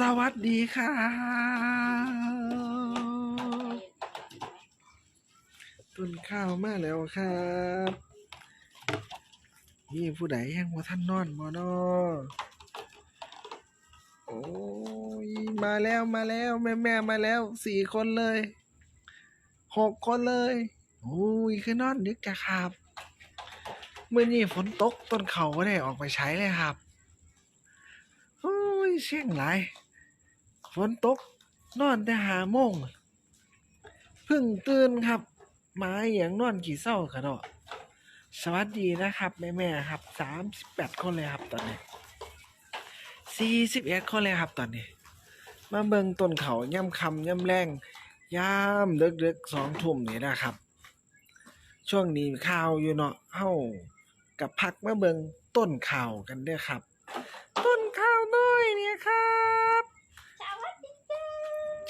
สวัสดีครับต้นข้าวมาแล้วครับ นี่ผู้ใดยังว่าท่านนอนบ่นอโอ้ยมาแล้วมาแล้วแม่แม่มาแล้วสี่คนเลยหกคนเลยโอ้ยคือนอนดึกจะครับเมื่อนี้ฝนตกต้นเขาก็ได้ออกไปใช้เลยครับ โอ้ยเสียงหลาย ฝนตก นอนแต่หาโมงเพิ่งตื่นครับมาอย่างนอนกี่เศร้ากระดอกสวัสดีนะครับ แม่แม่ครับสามสิบแปดคนเลยครับตอนนี้สี่สิบเอ็ดคนเลยครับตอนนี้ มาเบิ่งต้นเขาย่ำคำย่ำแรงย่ามเดึกๆสองทุ่มนี่นะครับ ช่วงนี้ข่าวอยู่เนาะเฮ้ากับพักมาเบิ่งต้นข่าวกันเด้อครับ ต้นข้าวน้อยเนี่ยครับ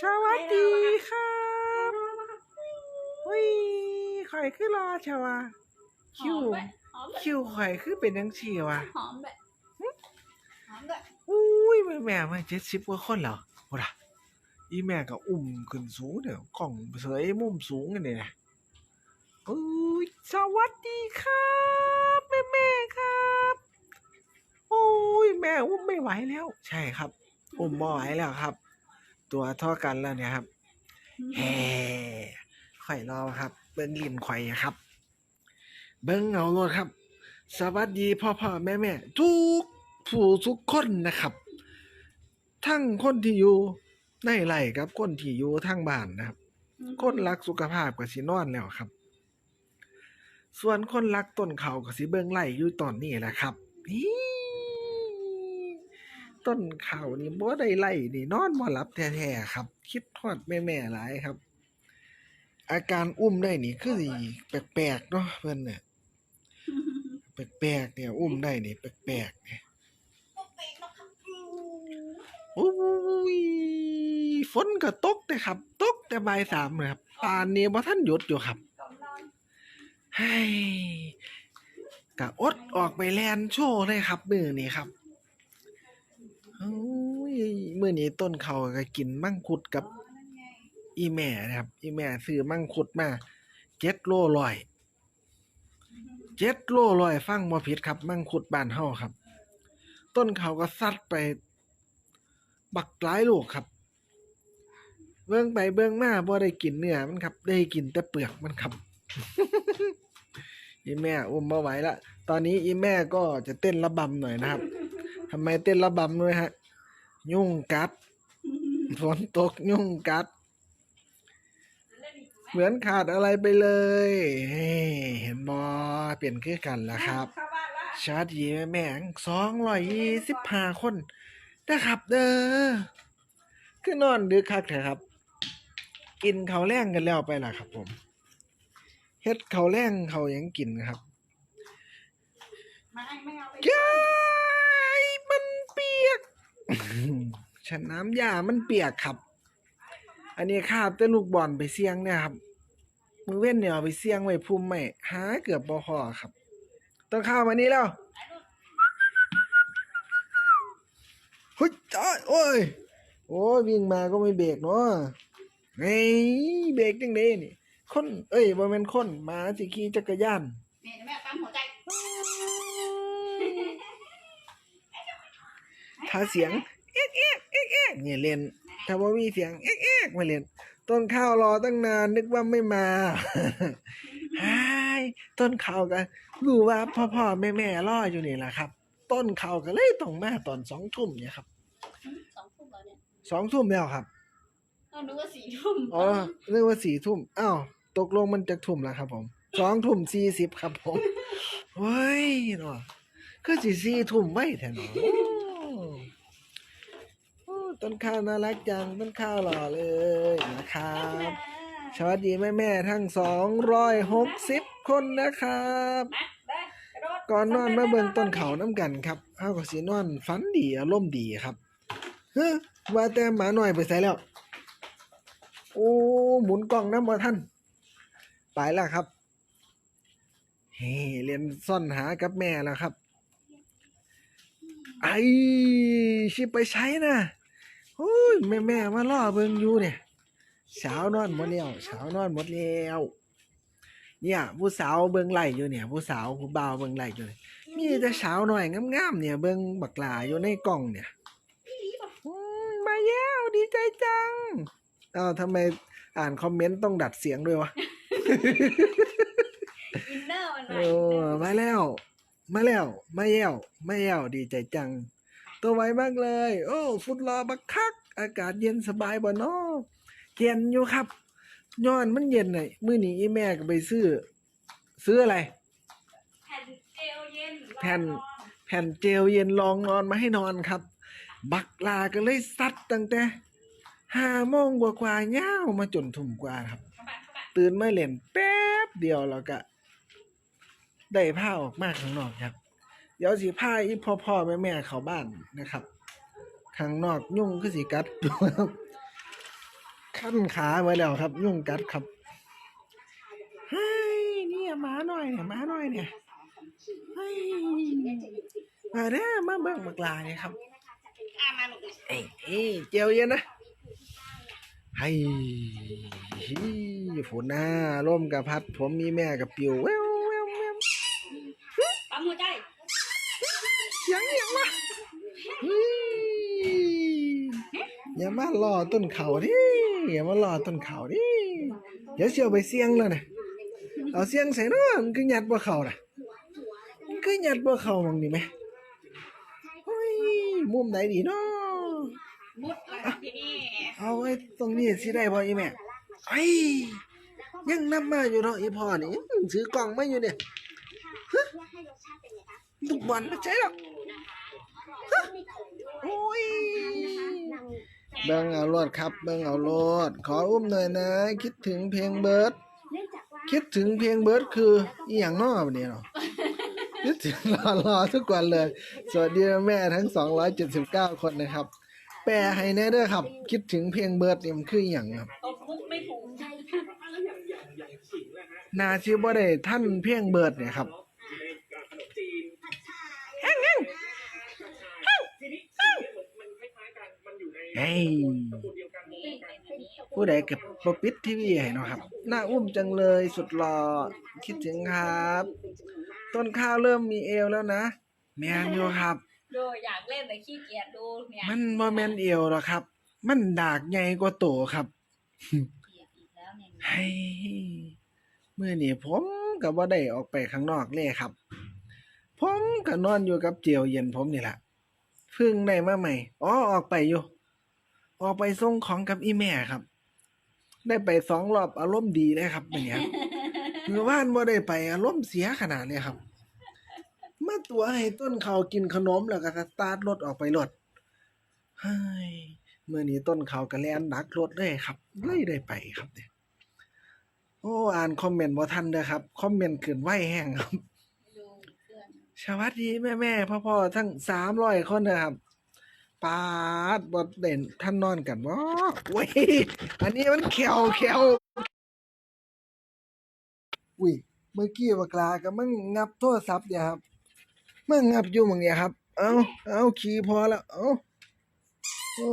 สวัสดีครับวิข่อยคือรอชาวะคิวหอมด้วยหอมด้วยคิวข่อยคือเป็นยังชีวะหอมด้วยหอมด้วยอุ้ยแม่แม่มาเจ็ดสิบกว่าคนแล้วโหล่ะอีแม่ก็อุ้มขึ้นสูงเดี๋ยวกล่องเสยมุมสูงกันเนี่ยนะอุ้ยสวัสดีครับแม่แม่ครับโอ้ยแม่อุ้มไม่ไหวแล้ว ใช่ครับ อุ้มไม่ไหวแล้วครับ ตัวเท่ากันแล้วเนี่ยครับแฮ่ข่อยรอครับ เบิ้งลินข่อยอะครับ เบิ้งเอาโลดครับ สวัสดีพ่อพ่อแม่แม่ทุกผู้ทุกคนนะครับ ทั้งคนที่อยู่ในไร่กับ คนที่อยู่ทางบ้านนะครับ คนรักสุขภาพก็สินอนแล้วครับ ส่วนคนรักต้นเขาก็สิเบิ่งไล่อยู่ตอนนี้แหละครับอี๋ ต้นเขานี่บ่ได้ไล่นี่นอนบ่หลับแท้ๆครับ คิดทอดแม่ๆหลายครับ อาการอุ้มได้นี่คือสิแปลกๆเนาะเพิ่นเนี่ยแปลกๆเนี่ย อุ้มได้นี่แปลกๆเนี่ยโอ้ยฝนก็ตกแต่ครับ ตกแต่บ่ายสามเลยครับป่านนี้บ่ท่านหยุดอยู่ครับเฮ้ยกะอดออกไปแลนโชว์เลยครับมือนี้ครับ โอ้ยมือนี้ต้นเขาก็กินมังคุดกับ อีแม่นะครับ อีแม่ซื้อมังคุดมาเจ็ดโลลอยเจ็ดโลลอยฟังบ่ผิดครับ มังคุดบ้านเฮาครับ ต้นเขาก็ซัดไป บักหลายลูกครับ เบิ่งไปเบิ่งมาบ่ได้กินเนื้อมันครับ ได้กินแต่เปลือกมันครับอีแม่อุ้มบ่ไหวละ ตอนนี้อีแม่ก็จะเต้นระบำหน่อยนะครับ ทำไมเต้นระบำด้วยฮะ ยุ่งกัด ฝนตกยุ่งกัด เหมือนขาดอะไรไปเลยเฮ้เห็นบอเปลี่ยนคือกันแล้วครับเข้าบ้านละชาร์จยีแม่งสองร้อยยี่สิบห้าคนนะครับ เด้อคือนอนดึกคักเถอะครับ กินเขาวแรงกันแล้วไปล่ะครับ ผมเฮ็ดเขาวแรงเขาวหยังกินครับไม่ไม่เอาไป ยายมันเปียก ฉันน้ำยามันเปียกครับ อันนี้คาบแต่ลูกบอลไปเสี่ยงเนี่ยครับ มือเว้นเนี่ยไปเสี่ยงไว้พุ่มไม่หาเกือบบ่พอครับ ต้องข้าวมานี้แล้วเฮ้ยจ้าโอ้ย โอ้ยวิ่งมาก็ไม่เบรกเนาะเฮ้ยเบรกจังเด้นี่คน เอ้ยบ่แม่นคนหมาสิขี่จักรยานแม่แม่ปั๊มหัวใจ ถ้าเสียงเอ๊กเอ๊กเอ๊กเอ๊กเนี่ยเล่นถ้าว่ามีเสียงเอ๊กเอ๊กมาเล่นต้นข้าวรอตั้งนานนึกว่าไม่มาฮายต้นข้าวก็รู้ว่าพ่อพ่อแม่แม่รออยู่นี่แหละครับ ต้นข้าวก็เลยต้องมาตอนสองทุ่มเนี่ยครับสองทุ่มแล้วเนี่ยสองทุ่มแล้วครับเรานึกว่าสี่ทุ่มอ๋อเรียกว่าสี่ทุ่มอ้าวตกลงมันจะทุ่มแล้วครับ ผมสองทุ่มสี่สิบครับผมเฮ้ยเนาะก็สิสี่ทุ่มไว้แทนเนาะโอ้โอ้ ต้นข้าวน่ารักจังต้นข้าวหล่อเลยนะครับสวัสดีแม่แม่ๆทั้งสองร้อยหกสิบคนนะครับมาได้กระโดดก่อนนอนมาเบิ่งต้นเขาน้ำกันครับเฮาก็สินอนฝันดีอารมณ์ดีครับเฮ้อว่าแต่หมาหน่อยไปใส่แล้ว โอ้หมุนกล้องน้ำมาท่านไปแล้วครับเฮ้เรียนซ่อนหากับแม่แล้วครับ ไอ้ชิไปใช้นะ โอ้ยแม่แม่ๆมาล่อเบิ่งอยู่เนี่ยเช้าวนอนหมดแล้วเช้าวนอนหมดแล้วเนี่ยผู้สาวเบิ่งไหลอยู่เนี่ยผู้สาวผู้บ่าวเบิ่งไหลอยู่เนี่ยมีแต่สาวหน่อยงามๆเนี่ยเบิ่งบักหลาอยู่ในกล่องเนี่ยอืมมาแล้วดีใจจังอ้าวทำไมอ่านคอมเมนต์ต้องดัดเสียงด้วยวะอินเนอร์มันหน่โอ้อยมาแล้ว มาแล้ว มาแย้ว มาแย้ว ดีใจจัง ตัวไวมากเลย โอ้ฟุตรอบักคัก อากาศเย็นสบายบ่เนาะเย็นอยู่ครับย้อนมันเย็นหน่อยมื้อนี้อีแม่ก็ไปซื้อ ซื้ออะไร แผ่นเจลเย็นแผ่นแผ่นเจลเย็นรองนอนมาให้นอนครับ บักลาก็เลยซัดตั้งแต่ห้าโมงกว่าๆย่าวมาจนทุ่มกว่าครับ เข้าไปเข้าไปตื่นมาเล่นแป๊บเดียวแล้วก็ ได้ผ้าออกมาข้างนอกครับ เดี๋ยวสิผ้าอีพ่อพ่อแม่แม่เข้าบ้านนะครับข้างนอกยุ่งคือสิกัดขั้นขาไว้แล้วครับ ยุ่งกัดครับเฮ้ยนี่หมาหน่อยเนี่ยหมาหน่อยเนี่ยเฮ้ยมาเด้อมาเบิ่งบักลาเนี่ยครับเอ้ยเจียวเย็นนะไฮ้ฝนหน้าร่มกับพัด ผมมีแม่กับปิวแววแววแววปั๊มหัวใจ ยงอหย่างวะเฮ้ยอย่ามาล่อต้นเขาดิอย่ามาล่อต้นเขาดิเดี๋ยวเสียวไปเสียงแล้วนะเอาเสียงใส่เนาะมันคือหยัดบ่เขาน่ะมันคือหยัดบ่เขามองนี่ไหมเฮ้ยมุมไหนดีเนาะมุดมาที่นี่เอาไว้ตรงนี้สิได้บ่อีแม่ไอ้ยยังนำมาอยู่เนาะอีพ่อนี่ยังถือกล่องมาอยู่เนี่ยฮะ ลูกบอลไม่ใช่หรอกฮะโอ้ยเบิ่งเอารถครับ เบิ่งเอารถขออุ้มหน่อยนะ คิดถึงเพลงเบิร์ดคิดถึงเพลงเบิร์ดคืออีหยังน้อบัดนี้เนาะคิดถึงรอรอทุกวันเลย สวัสดีแม่ทั้ง 279 คนนะครับ แปลให้แน่เด้อครับ คิดถึงเพลงเบิร์ดเนี่ยมันคืออหย่างครับตบมุกไม่ถูกนาชื่อบ่ได้ท่านเพลงเบิร์ดเนี่ยครับ เฮ้ยผู้ใดเก็บปปิดทีวีให้เนาะครับน่าอุ้มจังเลยสุดหล่อคิดถึงครับ ต้นข้าวเริ่มมีเอวแล้วนะ แม่นอยู่ครับ ดูอยากเล่นแต่ขี้เกียจดูเนี่ยมันบ่แม่นเอวหรอกครับ มันดากใหญ่กว่าโตครับเกียจอีกแล้วเนี่ยเฮ้ยมื่อนี้ผมก็บ่ได้ออกไปข้างนอกเลยครับ ผมก็นอนอยู่กับเจียวเย็นผมนี่แหละเพิ่งได้มาใหม่อ๋อออกไปอยู่ ออกไปส่งของกับอีแม่ครับ ได้ไปสองรอบอารมณ์ดีเลยครับวันนี้ครับเมื่อวานบ่ได้ไปอารมณ์เสียขนาดเลยครับมาตัวให้ต้นเขากินขนมแล้วก็สตาร์ทรถออกไปรถเฮ้ยเมื่อนี้ต้นเขาก็แล่นดักรถเลยครับเลยได้ไปครับเนี่ยโอ้อ่านคอมเมนต์บ่ทันเด้อครับ คอมเมนต์ขึ้นไวแห้งครับดูเพื่อนสวัสดีแม่แม่พ่อพ่อๆทั้งสามร้อยคนนะครับ ปาดบดเด่นท่านนอนกันบ่เว้ยอันนี้มันแขวแขวอุ้ยเมื่อกี้บักลาก็มึงงับโทรศัพท์เนี่ยครับมึงงับอยู่มึงเนี่ยครับ เอาเอาขี่พอแล้วเอาโอ้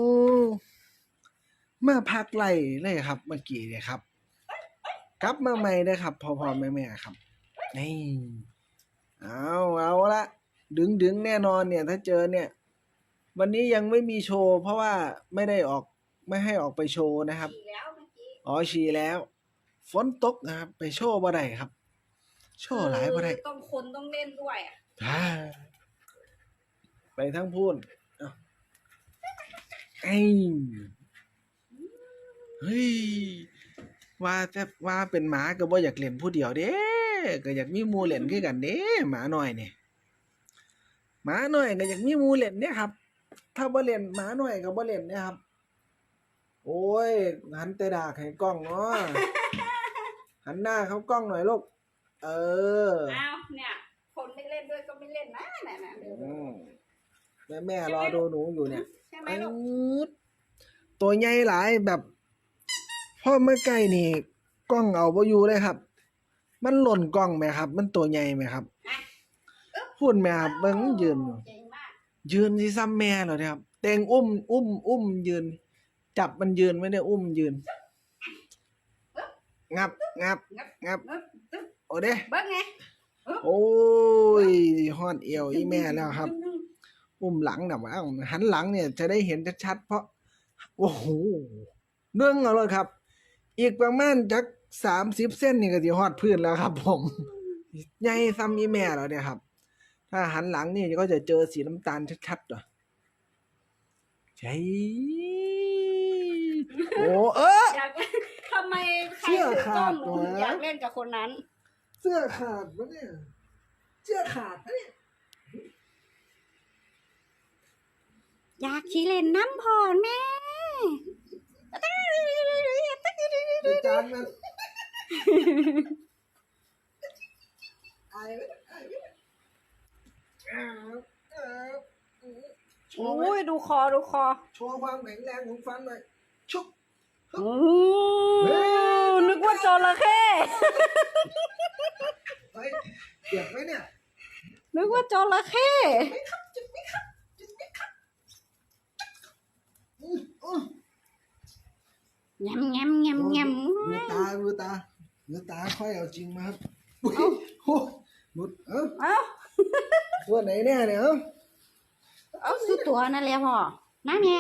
มาพักไล่เลยครับ เมื่อกี้เนี่ยครับ กลับมาใหม่ได้ครับ พอพอแม่แม่ครับนี่เอาเอาละดึงดึงแน่นอนเนี่ย ถ้าเจอเนี่ย วันนี้ยังไม่มีโชว์ เพราะว่าไม่ได้ออกไม่ให้ออกไปโชว์นะครับอีกแล้วเมื่อกี้อ๋อชีแล้ว ฝนตกนะครับ ไปโชว์บ่ได้ครับ โชว์หลายบ่ได้ต้องคนต้องเล่นด้วยอะอ่าไปทั้งพูนเอาไอ้เฮ้ยว่าจะว่าเป็นหมาก็บ่อยากเล่นผู้เดียวเด้ก็อยากมีหมู่เล่นคือกันเด้หมาน้อยนี่หมาน้อยก็อยากมีหมู่เล่นเด้ครับ ถ้าบ่เล่นหมาน้อยก็บ่เล่นเด้ครับ โอ้ยหันแต่ดากให้กล้องเนาะหันหน้าเข้ากล้องหน่อยลูก เอออ้าวเนี่ย คนไม่เล่นด้วยก็ไม่เล่นนะน่ะน่ะเดี๋ยวอืมแม่แม่รอดูหนูอยู่เนี่ยใช่ไหมลูกปึ๊ดตัวใหญ่หลายแบบพ่อเมื่อใกล้นี่กล้องเอาบ่อยู่เลยครับ มันหล่นกล้องไหมครับ มันตัวใหญ่ไหมครับ พูดไหมครับเบิ่งยืนอยู่เก่งมาก ยืนที่ซ้ำแม่เหรอเนี่ยครับเตงอุ้มอุ้มอุ้มยืน จับมันยืนไม่ได้อุ้มยืน งับงับงับงับงับตึ๊บโอ้เด้เบิ้งไงโอ้ยฮอดเอวอีแม่แล้วครับ อุ้มหลังนะว่าหันหลังเนี่ยจะได้เห็นชัดๆเพราะ โอ้โหเรื่องเอาเลยครับ อีกประมาณจักสามสิบเส้นนี่ก็จะฮอดพื้นแล้วครับ ผมใหญ่ซ้ำอีแม่แล้วเนี่ยครับ ถ้าหันหลังนี่ก็จะเจอสีน้ำตาลชัดๆตัวใช่โอ้เอออยากทำไมใครเชื่อถือกล้องขาดหนูวะอยากเล่นกับคนนั้น เสื้อขาดปะเนี่ยเสื้อขาดปะเนี่ยอยากขี่เล่นน้ำพอนแม่เดี๋ยวจานมันอายไหมอายไหมอ้าวอ้าว โชว์ไหมโอ้ยดูคอดูคอโชว์ความแข็งแรงของฟันหน่อยชุบ โอ้นึกว่าจระเข้ เฮ้ยเจ็บไหมเนี่ยนึกว่าจระเข้อื้ออื้อแงมแงมแงมแงมดูตาดูตาดูตาค่อยเอาจริงมาครับอุ๊ยโอ้หลุดเอ้าเอ้า ตัวไหนเนี่ยเนี่ยเอ้าเอาสุดตัวนั่นแหละพ่อมาแม่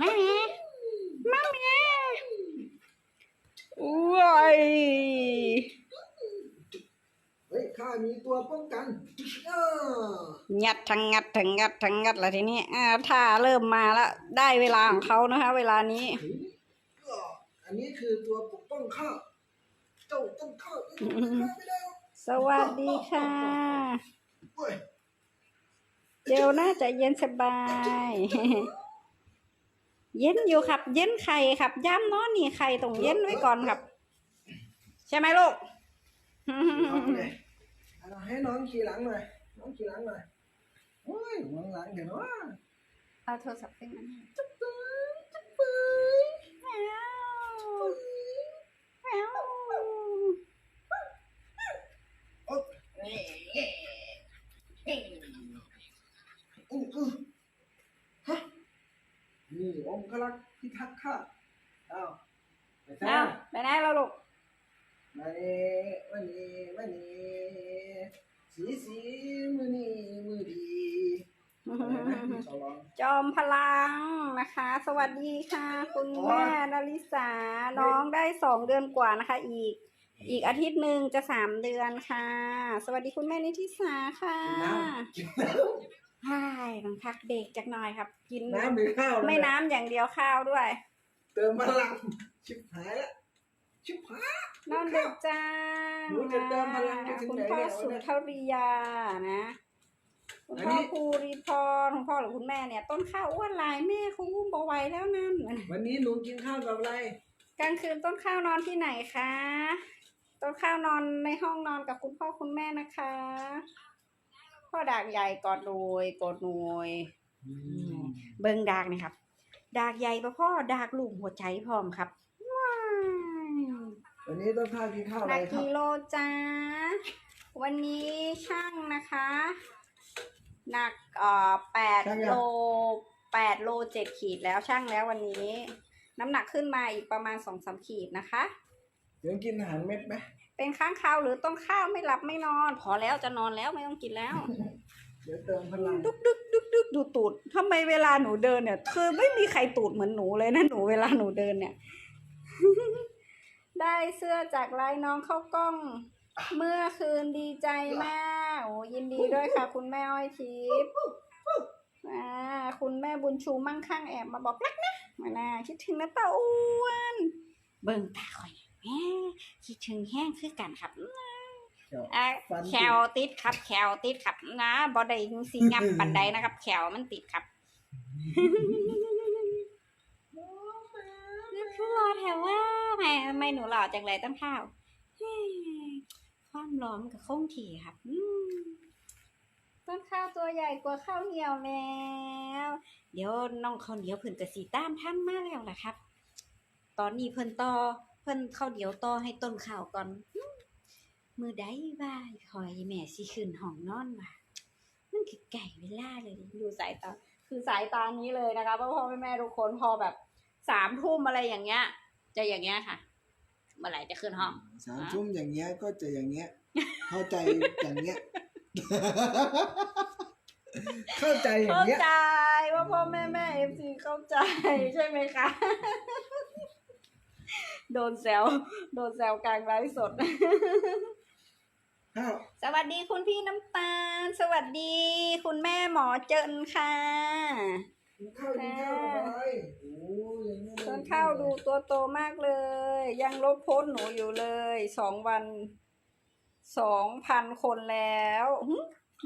มาแม่มาแม่ว้ายเฮ้ยข้ามีตัวป้องกันอ้างัดทั้งงัดทั้งงัดทั้งงัดแล้วทีนี้อ่าถ้าเริ่มมาแล้วได้เวลาของเขานะคะ เวลานี้เฮ้ยก็อันนี้คือตัวปกป้องข้าเจ้าต้องเข้าข้าไม่ได้หรอกสวัสดีค่ะ เว้ยเจลน่าจะเย็นสบาย เย็นอยู่ครับ เย็นไข่ครับย้ำเนาะนี่ไข่ต้องเย็นไว้ก่อนครับ ใช่ไหมลูกเอาเลยเอาให้น้องขี่หลังหน่อย น้องขี่หลังหน่อย โอ้ยหลังหลังเห็นว่าเอาโทรศัพท์ขึ้นมาจุ๊บปื้ยจุ๊บปื้ยแมวแมวโอ๊ย อู้อู้ฮะนี่องค์กรักษ์พิทักษ์ข้าอ้าวไปเอาจ้าไปไหนแล้วลูกมานี่มานี่มานี่สีสีมือนี่มือดีขอร้อง จอมพลังนะคะ สวัสดีค่ะ คุณแม่นาริสาน้องได้สองเดือนกว่านะคะ อีก อีกอาทิตย์หนึ่งจะสามเดือนค่ะ สวัสดีคุณแม่นิติสาค่ะ กินน้ำกินน้ ใช่ต้องพักเบรกจักหน่อยครับ กินำน้ำหรือข้าวไม่น้ำอย่างเดียวข้าวด้วย เติมพลังชิบหายละชิบหาย นอนดึกจ้าหนูจะเติมพลังไปถึงคุณไหนพ่อเนี่ยสุนทริยานะ คุณอันพ่อนี้ภูริพรคุณพ่อหรือคุณแม่เนี่ย ต้นข้าวอ้วนหลายแม่เขาอุ้มเบาไหวแล้วนั่นวันนี้หนูกินข้าวกับอะไรกลางคืนต้นข้าวนอนที่ไหนคะ ต้นข้าวนอนในห้องนอนกับคุณพ่อคุณแม่นะคะ พ่อดากใหญ่กอดหน่วยกอดหน่วย เบิ่งดากนี่ครับ ดากใหญ่ปะพ่อดากลูกหัวใจพร้อมครับว้ายวันนี้ต้องข้าวกินข้าวอะหไรนักครับกิโลจ้าวันนี้ช่างนะคะ หนักเอ่อแปดโลแปดโลเจ็ดขีดแล้วช่างแล้ววันนี้ น้ำหนักขึ้นมาอีกประมาณสองสามขีดนะคะ เดี๋ยวกินอาหารเม็ดไหม เป็นข้างคาวหรือต้นข้าวไม่หลับไม่นอน พอแล้วจะนอนแล้วไม่ต้องกินแล้ว เดี๋ยวเติมพลังดุกดุกดุกดุกดูตูดทำไมเวลาหนูเดินเนี่ยคือไม่มีใครตูดเหมือนหนูเลยนะหนูเวลาหนูเดินเนี่ย ได้เสื้อจากลายน้องเข้ากล้อง เมื่อคืนดีใจมากโอ้ยินดีด้วยค่ะ คุณแม่อ้อยทิพย์อ่าคุณแม่บุญชูมั่งคั่งแอบมาบอกรักนะมานาคิดถึงนะตาอ้วน เบิ่งตาคอย แม่คิดถึงแห้งคือกันครับเดี๋ยวอะฟันติดแขวติดครับแขวติดครับนะบอได้สีงับปันไดนะครับ แขวมันติดครับนี่คือรอแถวว่าแหมทำไมหนูหล่อจังเลยต้นข้าวเฮ้ยความร้อนกับคงถี่ครับอืมต้นข้าวตัวใหญ่กว่าข้าวเหนียวแล้ว เดี๋ยวน้องข้าวเหนียวเพิ่นจะสีตามท่านมาแล้วล่ะครับ ตอนนี้เพิ่นต่อ เพิ่นข้าวเดียวต่อให้ต้นข้าวก่อน มือใดว่าคอยแม่สิขึ้นห้องนอนว่ะมันคือไก่เวล่าเลยดิดูสายตาคือสายตานี้เลยนะคะพ่อพ่อแม่แม่ทุกคนพอแบบสามทุ่มอะไรอย่างเงี้ย จะอย่างเงี้ยค่ะ เมื่อไหร่จะขึ้นห้องสามทุ่มอย่างเงี้ยก็จะอย่างเงี้ย เข้าใจอย่างเงี้ย เข้าใจอย่าเข้างเงี้ย ใจว่าพ่อแม่แม่เอฟซีเข้าใจใช่ไหมคะ โดนแซวโดนแซวกลางไลฟ์สด อ้าวสวัสดีคุณพี่น้ำตาล สวัสดี คุณแม่หมอเจินค่ะ กินข้าวกินข้าวอะไรโอ้ยยังไม่ได้ต้นข้าวดูตัวโตมากเลย ยังลบโพสต์หนูอยู่เลยสองวันสองพันคนแล้วหึ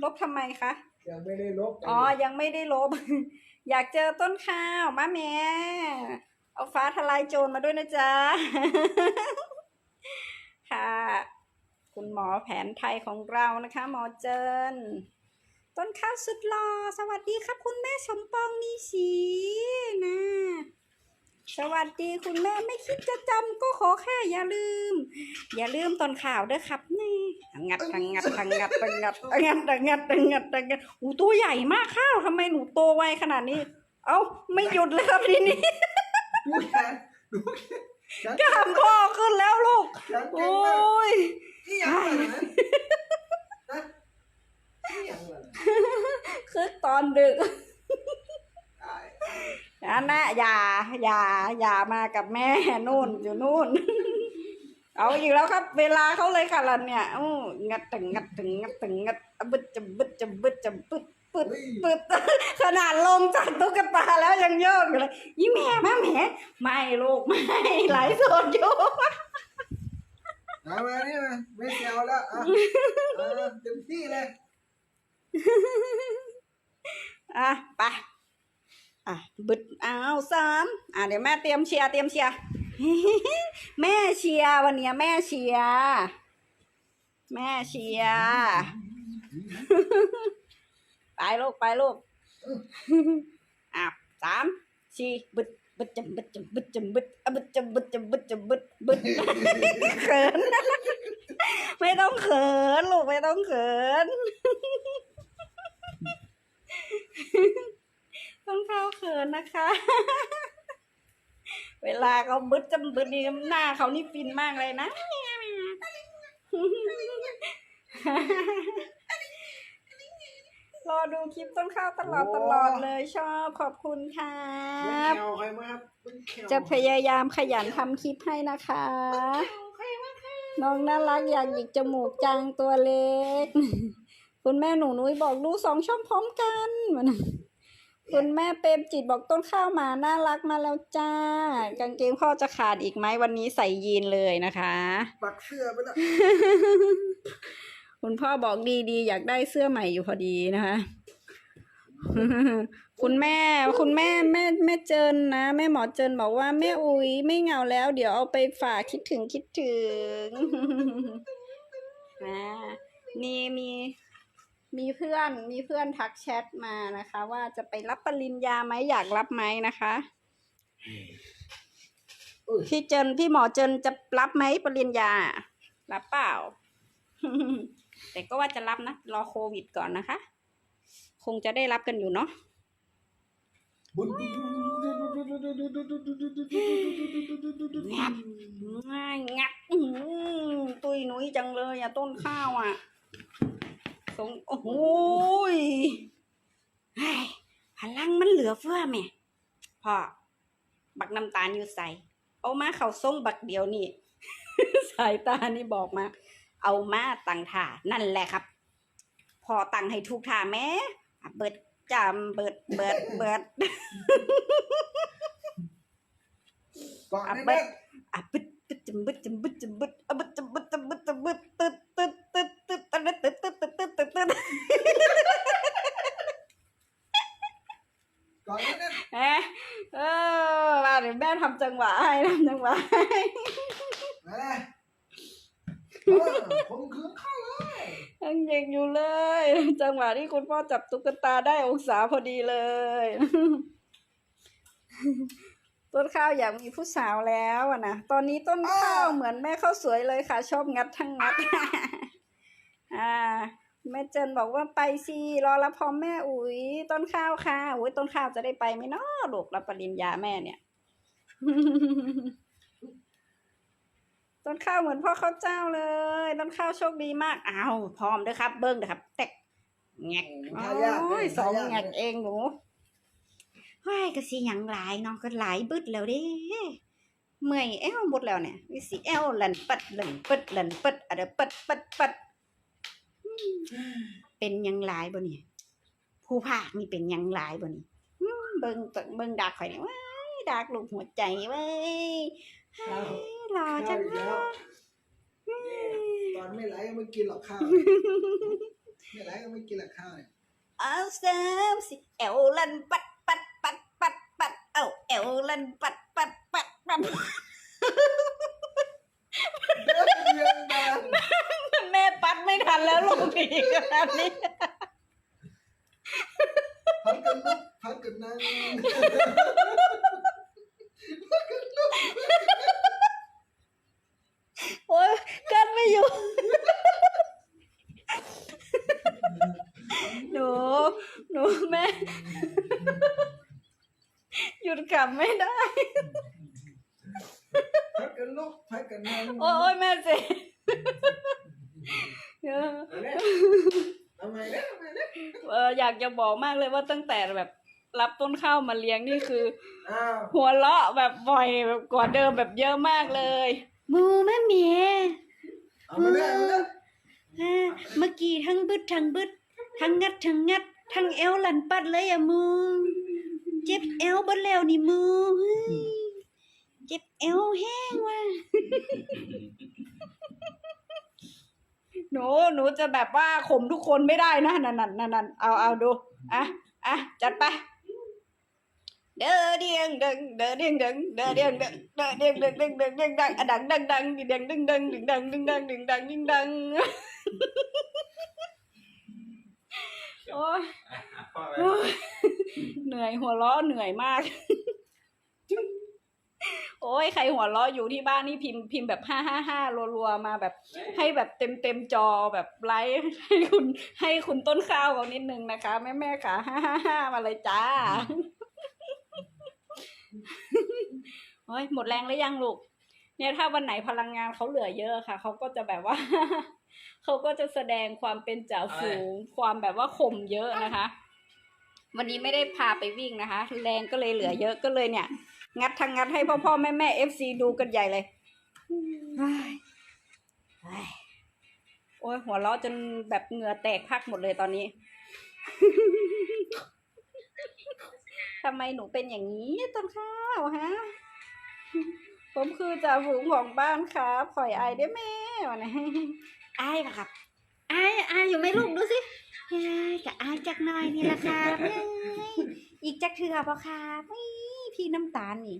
ลบทำไมคะ ยังไม่ได้ลบอ๋อ ยังไม่ได้ลบ อยากเจอต้นข้าวมาแม่ เอาฟ้าทลายโจรมาด้วยนะจ๊ะ ค่ะ คุณหมอแผนไทยของเรานะคะ หมอเจิน ต้นข้าวสุดหล่อสวัสดีครับ คุณแม่สมปองมีสีนะ สวัสดีคุณแม่ไม่คิดจะจำก็ขอแค่อย่าลืม อย่าลืมตอนข่าวเด้อครับนี่งัดทังงัดทังงัดทังงัดทังงัดทังงัดทังงัดทังงัดอู้ตัวใหญ่มากข้าวทำไมหนูโตไวขนาดนี้ เอ้าไม่หยุดเลยครับทีนี้ ดูแขนดูแขนกล้ามพ่อขึ้นแล้วลูก แขนเก่โอ้งมากย นี่ยังไงนะนะนี่ยังไงคือตอนดึกตายอันนะอย่า อย่า อย่ามากับแม่นู่นอยู่นู่น เอาอีกแล้วครับ เวลาเขาเลยค่ะลันเนี่ยอู้งัดตึงงัดตึงงัดตึงงัดอะบึดจะบึดจะบึดจะบึด ปึดปึดขนาดลงจากตุ๊กตาแล้วยังโยกอยู่เลยยี่แม่มาแหม่ไม่ลูกไม่ไหลฟ์สดอยู่เอามานี่มาไม่เซลแล้วอะอะเต็มที่เลยอะไปอะบึดอ้าวสามอะเดี๋ยวแม่เตรียมเชียร์เตรียมเชียร์แม่เชียร์วันเนี้ยแม่เชียร์แม่เชียร์ ไปลูกไปลูกอะสามสี่บึดบึดจำบึดจำบึดจำบึดอะบึดจำบึดจำบึดจำบึดบึดเขินไม่ต้องเขินลูกไม่ต้องเขินต้องเข้าเขินนะคะ เวลาเขาบึดจำบึดนี่หน้าเขานี่ฟินมากเลยนะ ดูคลิปต้นข้าวตลอดตลอดเลยชอบขอบคุณครัเป็นบแขวใครมาครับเป็นแขวจะพยายามขยันทำคลิปให้นะคะ น้องน่ารักอยากหยิกจมูกจังตัวเล็ก คุณแม่หนูนุ้ยบอกดูสองช่องพร้อมกันมันคุณแม่เปรมจิตบอกต้นข้าวหมาน่ารักมาแล้วจ้า กางเกงพ่อจะขาดอีกไหมวันนี้ใส่ยีนเลยนะคะปักเสื้อไปแล้วคุณพ่อบอกดีๆ อยากได้เสื้อใหม่อยู่พอดีนะคะ คุณแม่ คุณแม่แม่แม่เจินนะ แม่หมอเจินบอกว่าแม่อุ๋ยไม่เหงาแล้ว เดี๋ยวเอาไปฝากคิดถึงคิดถึงอ่ามีมีมีเพื่อนมีเพื่อนทักแชทมานะคะ ว่าจะไปรับปริญญาไหมอยากรับไหมนะคะพี่เจินพี่หมอเจินจะรับไหมปริญญา รับเปล่า แต่ก็ว่าจะรับนะ รอโควิดก่อนนะคะ คงจะได้รับกันอยู่เนาะงับง่ายงับตุยหนุยจังเลยอะต้นข้าวอะสงโอ้โหยเฮ้พลังมันเหลือเฟือแม่พ่อบักน้ำตาลอยู่ใส่ เอามาเข่าส่งบักเดียวนี่ สายตานี่บอกมา เอามาตังท่านั่นแหละครับ พอตังให้ทุกท่าแม่ เบิดจำเบิดเบิดเบิดก่อนอะได้ไหมเบิดอะบึดบึดจำบึดจำบึดจำบึดอะบึดจำบึดจำบึดจำบึดตึ๊ดตึ๊ดตึ๊ดตึ๊ดตึ๊ดตึ๊ดตึ๊ดตึ๊ดตึ๊ดตึ๊ดตึ๊ดตึ๊ดก่อนได้ไหมเอ๊ะเออมาเดี๋ยวแม่ทำจังหวะให้ทำจังหวะให้มาเลยเออผมคืนเข้าเล ยยังเด็กอยู่เลย จังหวะที่คุณพ่อจับตุ๊กตาได้องศาพอดีเลย ต้นข้าวอยากมีผู้สาวแล้วอะนะ ตอนนี้ต้นข้าวเหมือนแม่ข้าวสวยเลยค่ะ ชอบงัดทั้งงัด อ่า แม่เจนบอกว่าไปสิรอรับพร้อมแม่อุ๋ยต้นข้าวค่ะอุ๋ยต้นข้าวจะได้ไปไหมเนาะลูกรับปริญญาแม่เนี่ย ต้นข้าวเหมือนพ่อข้าวเจ้าเลย ต้นข้าวโชคดีมากอ้าวพร้อมเด้อครับ เบิ้งเด้อครับ แตกแงกทายาทโอ้ยเลยสองทายาทแงกเองหนูว้ายก็สิหยังหลายเนาะก็หลายบึดแล้วเด้เมื่อยแอวหมดแล้วเนี่ยวิสิแอวหลันปัดหลันปัดหลันปัดอะเดยวปัดปัดปัดอืมเป็นหยังหลายบ่เนี่ยผู้ภาคนี่เป็นหยังหลายบ่นี่อืมเบิ่งเบิ่งดักข่อยนี่ว้ายดักลูกหัวใจเว้ยเฮ้ย หล่อจังเลข้าวอีกแล้ว ย ตอนไม่ไหลก็ไม่กินหรอกข้าวไม่ไหลก็ไม่กินหรอกข้าวเนี่ยเอาเสริมสิเอวลันปัดปัดปัดปัดปัดเอาเอวลันปัดปัดปัดปัดเรื่องดังแม่ปัดไม่ทันแล้วลูกอีกแบบนี้พัดกันลุกพัดกันนั่ง โอ้ยกันไม่อยู่ หนู หนูแม่ หยุดขำไม่ได้ พัดกันลุกพัดกันนั่งโอ้ยแม่เจ๊เออทำไมเนี่ยทำไมเนี่ยเอออยากจะบอกมากเลยว่าตั้งแต่แบบ รับต้นข้าวมาเลี้ยงนี่คือ อ้าวหัวเราะแบบบ่อยแบบกว่าเดิมแบบเยอะมากเลย มูแม่เมียเอามาเนี่ยเอามาเนี่ยอ่าเมื่อกี้ทั้งบึดทั้งบึดทั้งงัดทั้งงัด ทั้งเอวหลันปัดเลยอะมู เจ็บเอวเบนแล้วนี่มูเฮ้ยเจ็บเอวแห้งว่ะ หนูหนูจะแบบว่าข่มทุกคนไม่ได้นะนั่นนั่นนั่นนั่นเอาเอาดูอะอะจัดไปเด้อเดียงดังเด้อเดียงดังเด้อเดียงดังเด้อเดียงดังดังดังดังดังอะดังดังดังดังดังดังดังดังดังดังดังดังดังดังโอ้ยโอ้ย เหนื่อยหัวเราะเหนื่อยมาก โอ้ยใครหัวเราะอยู่ที่บ้านนี่พิมพ์พิมพ์แบบห้าห้าห้ารัวๆมาแบบ ให้แบบเต็มเต็มๆจอแบบไลฟ์ให้คุณ ให้คุณต้นข้าวเอานิดนึงนะคะ แม่แม่ๆค่ะห้าห้าห้ามาเลยจ้าโอ้ยหมดแรงหรือยังลูก เนี่ยถ้าวันไหนพลังงานเขาเหลือเยอะค่ะ เขาก็จะแบบว่า เขาก็จะแสดงความเป็นจ่าฝูง ความแบบว่าข่มเยอะนะคะ วันนี้ไม่ได้พาไปวิ่งนะคะ แรงก็เลยเหลือเยอะก็เลยเนี่ย งัดทางงัดให้พ่อพ่อแม่แม่เอฟซีดูกันใหญ่เลยโอ้ยหัวเราะจนแบบเหงื่อแตกพักหมดเลยตอนนี้ทำไมหนูเป็นอย่างนี้ต้นข้าวฮะ ผมคือจ่าฝูงของบ้านครับปล่อยอได้แมวะนะอายปะครับไอายอายอยู่ไหมลูกดูสิ กะอายจักหน่อยนี่ละครับเฮ้ยอีกจักเถื่อปะครับเฮ้ยพี่น้ำตาลนี่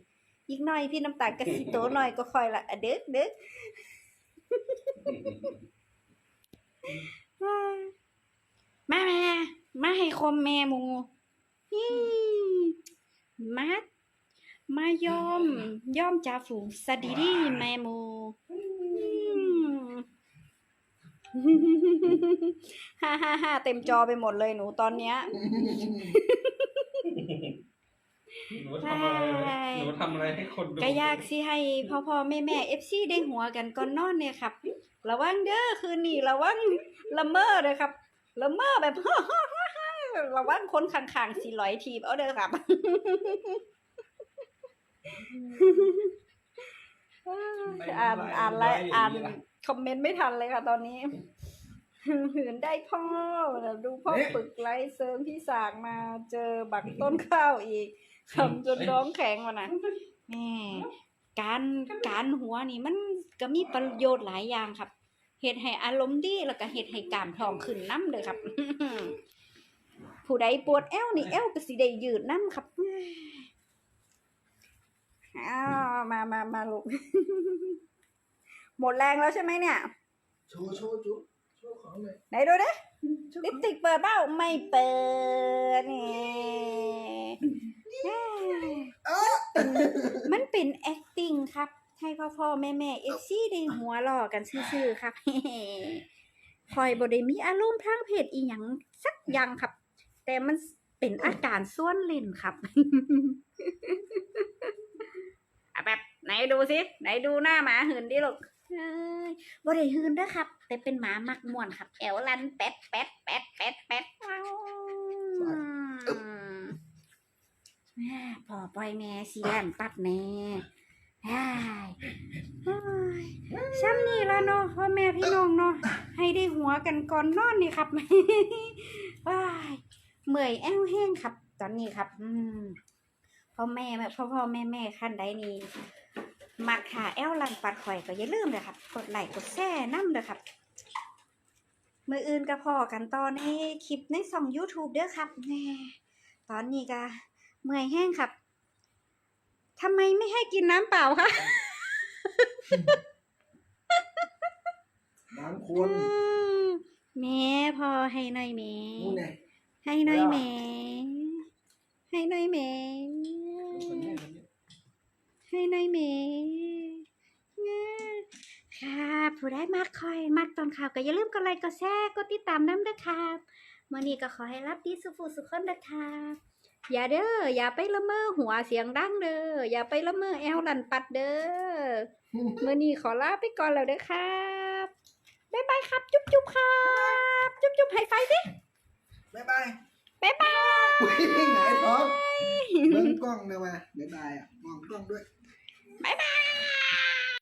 อีกหน่อยพี่น้ำตาลกะสิโตหน่อยก็คอยละอะเด็กเด็กมาแม่มาให้คมแม่หมูอืมามายอมยอมจ่าฝูงสดีดีแม่หมู ฮ่าฮ่าฮ่าเต็มจอไปหมดเลยหนูตอนเนี้ย หนูทำอะไรหนูทำอะไรให้คนดูก็ยากสิให้พ่อพ่อแม่แม่เอฟซีได้หัวกันก่อนนอนเนี่ยครับ ระวังเด้อคืนนี้ระวังละเมอเลยครับละเมอแบบ ระวังคนข้างๆสิลอยทีบเอาเด้อครับ อ่านอ่านไลน์อ่านคอมเมนต์ไม่ทันเลยค่ะตอนนี้หืนได้พ่อดูพ่อฝึกไลฟ์เซิร์งพี่สากมาเจอบักต้นข้าวอีกทำจนร้องแข็งวะนะแม่การการหัวนี่มันก็มีประโยชน์หลายอย่างครับเฮ็ดให้อารมณ์ดีแล้วก็เฮ็ดให้กล้ามท้องขึ้นน้ำเลยครับ ผู้ใดปวดแอวนี่แอวก็สิได้ยืดน้ำครับ อ้าวมามามาลูก หมดแรงแล้วใช่ไหมเนี่ย โชว์โชว์จุ๊บโชว์ของเลยไหนดูดิโชว์ขลิอปงสติกเปิดเปล่าไม่เปิดนี่มันเป็น acting ครับ ให้พ่อพ่อแม่แม่เอฟซีได้หัวหล่อกันซื่อๆครับคอยบ่ได้มีอารมณ์ทางเพศอีหยังสักอย่างครับ แต่มันเป็นอาการส่วนลิ้นครับอะแบบ ไหนดูสิไหนดูหน้าหมาหืนดิลูกเอ้ยบ่ได้หืนเด้อครับ แต่เป็นหมามักม่วนครับ แอวลันแป๊ดแป๊ดแป๊ดแป๊ดแป๊ดว้าวแม่พอปล่อยแม่สิแล่นปัดแน่ได้โอ้ยซ้ำนี่ละเนาะพ่อแม่พี่น้องเนาะให้ได้หัวกันก่อนนอนนี่ครับว้ายเมื่อยแอวแห้งครับ ตอนนี้ครับ อืมพ่อแม่แม่พ่อพ่อแม่แม่ขั้นใดนี่ มักหาแอลลันปัดข่อยก็อย่าลืมเลยครับกดไลค์กดแชร์น้ำเด้อครับมืออื่นก็พอกันตอนในคลิปในช่อง YouTube เด้อครับแน่ตอนนี้ก็เมื่อยแห้งครับทำไมไม่ให้กินน้ำเปล่าคะบางคนอืมแม่พอให้หน่อยแม่นู่นไงให้หน่อยแม่ให้หน่อยแม่คนนี้คนนี้ ให้หน่อยแม่ค่ะผู้ได้มากคอยมากตอนข่าวก็อย่าลืมกดไลค์กดแชร์กดติดตามน้ำเด้อครับมื่อนี้ก็ขอให้รับดีสุขสุขคนเด้ครับอย่าเด้ออย่าไปละเมอหัวเสียงดังเด้ออย่าไปละเมอแอวลันปัดเด้อมื่อนี้ขอลาไปก่อนแล้วเด้อครับบ๊ายบายครับ จุ๊บจุ๊บครับจุ๊บจุ๊บให้ไฟสิบ๊ายบายบ๊ายบายอุ้ยไหนท้องเบิ้งกล้องเลยมาบ๊ายบายอะมองกล้องด้วย 拜拜。